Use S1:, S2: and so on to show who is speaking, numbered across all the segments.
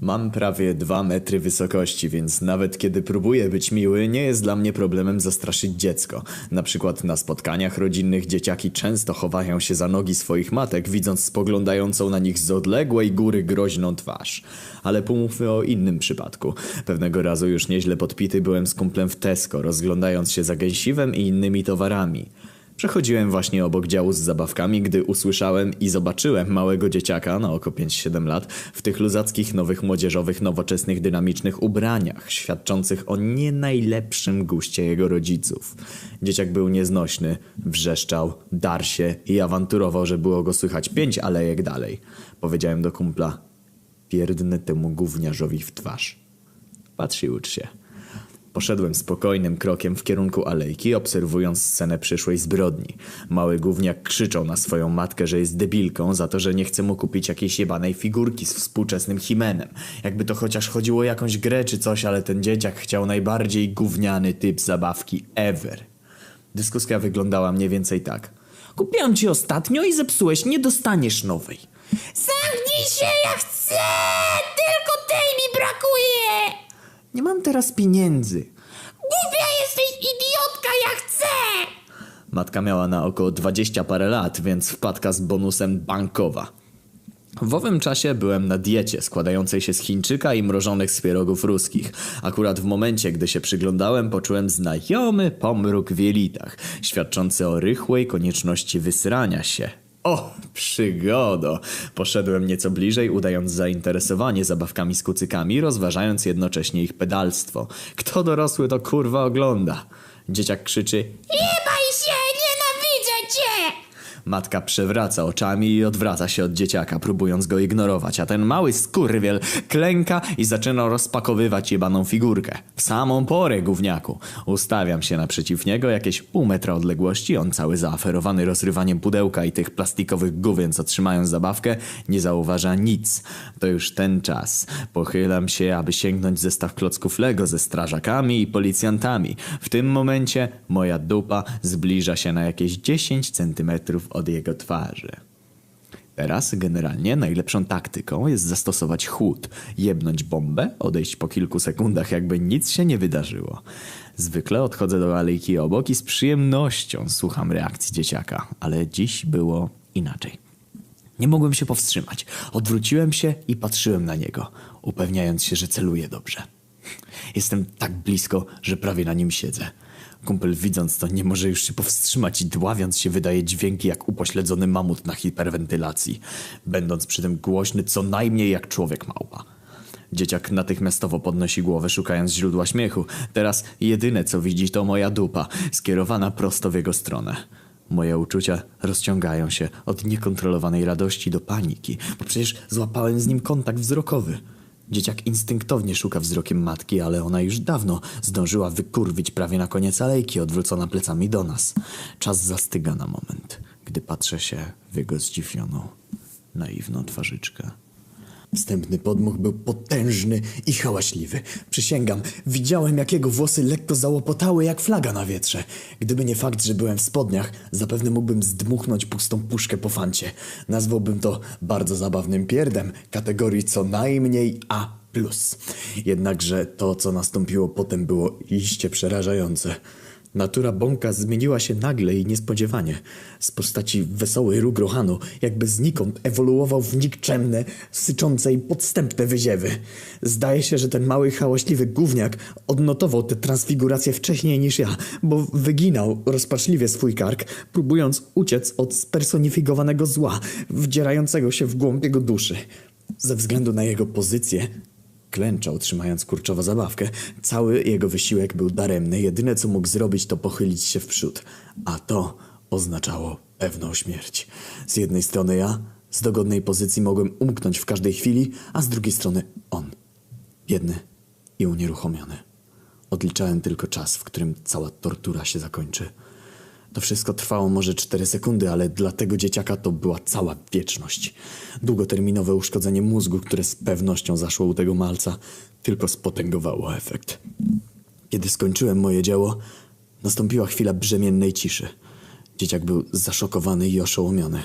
S1: Mam prawie dwa metry wysokości, więc nawet kiedy próbuję być miły, nie jest dla mnie problemem zastraszyć dziecko. Na przykład na spotkaniach rodzinnych dzieciaki często chowają się za nogi swoich matek, widząc spoglądającą na nich z odległej góry groźną twarz. Ale pomówmy o innym przypadku. Pewnego razu już nieźle podpity byłem z kumplem w Tesco, rozglądając się za gęsiwem i innymi towarami. Przechodziłem właśnie obok działu z zabawkami, gdy usłyszałem i zobaczyłem małego dzieciaka na oko 5-7 lat w tych luzackich, nowych, młodzieżowych, nowoczesnych, dynamicznych ubraniach, świadczących o nie najlepszym guście jego rodziców. Dzieciak był nieznośny, wrzeszczał, dar się i awanturował, że było go słychać pięć alejek dalej. Powiedziałem do kumpla, pierdnę temu gówniarzowi w twarz. Patrz i ucz się. Poszedłem spokojnym krokiem w kierunku alejki, obserwując scenę przyszłej zbrodni. Mały gówniak krzyczał na swoją matkę, że jest debilką za to, że nie chce mu kupić jakiejś jebanej figurki z współczesnym Himenem. Jakby to chociaż chodziło o jakąś grę czy coś, ale ten dzieciak chciał najbardziej gówniany typ zabawki ever. Dyskusja wyglądała mniej więcej tak. Kupiłam ci ostatnio i zepsułeś, nie dostaniesz nowej.
S2: Zamknij się, ja chcę! Tylko tej mi brakuje!
S1: Nie mam teraz pieniędzy.
S2: Głupia jesteś, idiotka, ja chcę!
S1: Matka miała na około 20 parę lat, więc wpadka z bonusem bankowa. W owym czasie byłem na diecie składającej się z chińczyka i mrożonych z pierogów ruskich. Akurat w momencie, gdy się przyglądałem, poczułem znajomy pomruk w jelitach, świadczący o rychłej konieczności wysrania się. O, przygodo! Poszedłem nieco bliżej, udając zainteresowanie zabawkami z kucykami, rozważając jednocześnie ich pedalstwo. Kto dorosły to kurwa ogląda? Dzieciak krzyczy
S2: cię!
S1: Matka przewraca oczami i odwraca się od dzieciaka, próbując go ignorować, a ten mały skurwiel klęka i zaczyna rozpakowywać jebaną figurkę. W samą porę, gówniaku. Ustawiam się naprzeciw niego jakieś pół metra odległości, on cały zaaferowany rozrywaniem pudełka i tych plastikowych gówien, co trzymają zabawkę, nie zauważa nic. To już ten czas. Pochylam się, aby sięgnąć zestaw klocków Lego ze strażakami i policjantami. W tym momencie moja dupa zbliża się na jakieś 10 centymetrów jego twarzy. Teraz generalnie najlepszą taktyką jest zastosować chłód, jebnąć bombę, odejść po kilku sekundach, jakby nic się nie wydarzyło. Zwykle odchodzę do alejki obok i z przyjemnością słucham reakcji dzieciaka, ale dziś było inaczej. Nie mogłem się powstrzymać. Odwróciłem się i patrzyłem na niego, upewniając się, że celuję dobrze. Jestem tak blisko, że prawie na nim siedzę. Kumpel widząc to nie może już się powstrzymać i dławiąc się wydaje dźwięki jak upośledzony mamut na hiperwentylacji, będąc przy tym głośny co najmniej jak człowiek małpa. Dzieciak natychmiastowo podnosi głowę szukając źródła śmiechu. Teraz jedyne co widzi to moja dupa, skierowana prosto w jego stronę. Moje uczucia rozciągają się od niekontrolowanej radości do paniki, bo przecież złapałem z nim kontakt wzrokowy. Dzieciak instynktownie szuka wzrokiem matki, ale ona już dawno zdążyła wykurwić prawie na koniec alejki, odwrócona plecami do nas. Czas zastyga na moment, gdy patrzę się w jego zdziwioną, naiwną twarzyczkę. Wstępny podmuch był potężny i hałaśliwy. Przysięgam, widziałem jak jego włosy lekko załopotały jak flaga na wietrze. Gdyby nie fakt, że byłem w spodniach, zapewne mógłbym zdmuchnąć pustą puszkę po fancie. Nazwałbym to bardzo zabawnym pierdem, kategorii co najmniej A+. Jednakże to, co nastąpiło potem było iście przerażające. Natura bąka zmieniła się nagle i niespodziewanie. Z postaci wesołej róg Rohanu, jakby znikąd ewoluował w nikczemne, syczące i podstępne wyziewy. Zdaje się, że ten mały, hałaśliwy gówniak odnotował tę transfigurację wcześniej niż ja, bo wyginał rozpaczliwie swój kark, próbując uciec od spersonifikowanego zła, wdzierającego się w głąb jego duszy. Ze względu na jego pozycję, Klęczał, trzymając kurczowo zabawkę. Cały jego wysiłek był daremny. Jedyne, co mógł zrobić, to pochylić się w przód. A to oznaczało pewną śmierć. Z jednej strony ja, z dogodnej pozycji mogłem umknąć w każdej chwili, a z drugiej strony on. Biedny i unieruchomiony. Odliczałem tylko czas, w którym cała tortura się zakończy. To wszystko trwało może 4 sekundy, ale dla tego dzieciaka to była cała wieczność. Długoterminowe uszkodzenie mózgu, które z pewnością zaszło u tego malca, tylko spotęgowało efekt. Kiedy skończyłem moje dzieło, nastąpiła chwila brzemiennej ciszy. Dzieciak był zaszokowany i oszołomiony.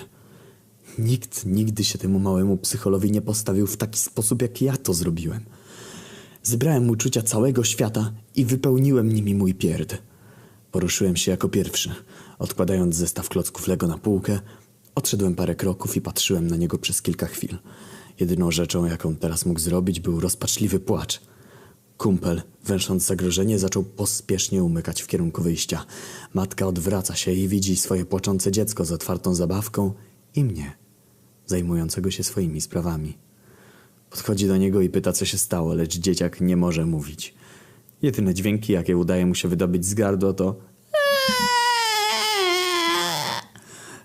S1: Nikt nigdy się temu małemu psycholowi nie postawił w taki sposób, jak ja to zrobiłem. Zebrałem uczucia całego świata i wypełniłem nimi mój pierd. Poruszyłem się jako pierwszy. Odkładając zestaw klocków Lego na półkę, odszedłem parę kroków i patrzyłem na niego przez kilka chwil. Jedyną rzeczą, jaką teraz mógł zrobić, był rozpaczliwy płacz. Kumpel, węsząc zagrożenie, zaczął pospiesznie umykać w kierunku wyjścia. Matka odwraca się i widzi swoje płaczące dziecko z otwartą zabawką i mnie, zajmującego się swoimi sprawami. Podchodzi do niego i pyta, co się stało, lecz dzieciak nie może mówić. Jedyne dźwięki, jakie udaje mu się wydobyć z gardła, to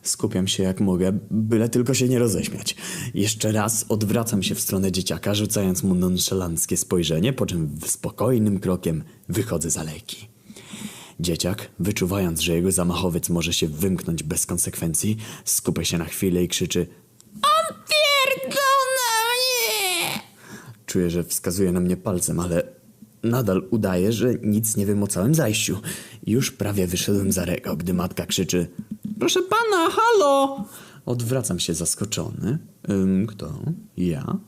S1: Skupiam się jak mogę, byle tylko się nie roześmiać. Jeszcze raz odwracam się w stronę dzieciaka, rzucając mu nonszalanckie spojrzenie, po czym spokojnym krokiem wychodzę z alejki. Dzieciak, wyczuwając, że jego zamachowiec może się wymknąć bez konsekwencji, skupia się na chwilę i krzyczy
S2: On pierdol na mnie!
S1: Czuję, że wskazuje na mnie palcem, ale nadal udaje, że nic nie wiem o całym zajściu. Już prawie wyszedłem za rego, gdy matka krzyczy Proszę pana, halo! Odwracam się zaskoczony. Ym, kto? Ja?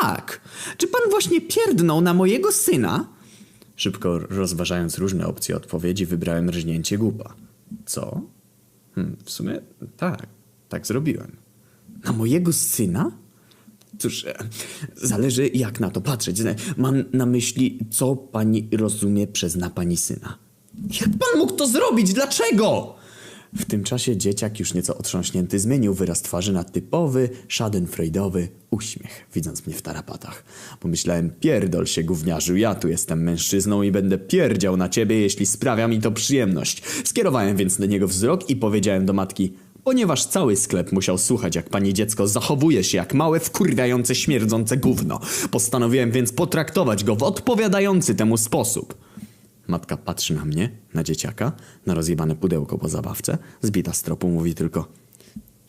S1: Tak. Czy pan właśnie pierdnął na mojego syna? Szybko rozważając różne opcje odpowiedzi, wybrałem rżnięcie głupa. Co? Hm, w sumie tak, tak zrobiłem. Na mojego syna? Cóż, e, zależy jak na to patrzeć. Mam na myśli, co pani rozumie przez na pani syna. Jak pan mógł to zrobić? Dlaczego? W tym czasie dzieciak już nieco otrząśnięty zmienił wyraz twarzy na typowy, schadenfreudowy uśmiech, widząc mnie w tarapatach. Pomyślałem, pierdol się gówniarzu, ja tu jestem mężczyzną i będę pierdział na ciebie, jeśli sprawia mi to przyjemność. Skierowałem więc do niego wzrok i powiedziałem do matki, Ponieważ cały sklep musiał słuchać, jak pani dziecko zachowuje się jak małe, wkurwiające, śmierdzące gówno. Postanowiłem więc potraktować go w odpowiadający temu sposób. Matka patrzy na mnie, na dzieciaka, na rozjebane pudełko po zabawce, zbita z tropu, mówi tylko "I-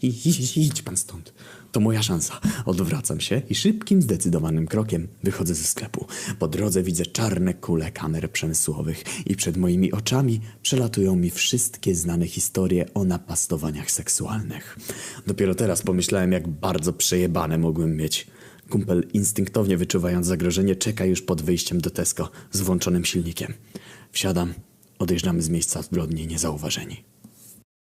S1: idź, idź pan stąd. To moja szansa. Odwracam się i szybkim, zdecydowanym krokiem wychodzę ze sklepu. Po drodze widzę czarne kule kamer przemysłowych i przed moimi oczami przelatują mi wszystkie znane historie o napastowaniach seksualnych. Dopiero teraz pomyślałem, jak bardzo przejebane mogłem mieć. Kumpel, instynktownie wyczuwając zagrożenie, czeka już pod wyjściem do Tesco z włączonym silnikiem. Wsiadam, odjeżdżamy z miejsca zbrodni niezauważeni.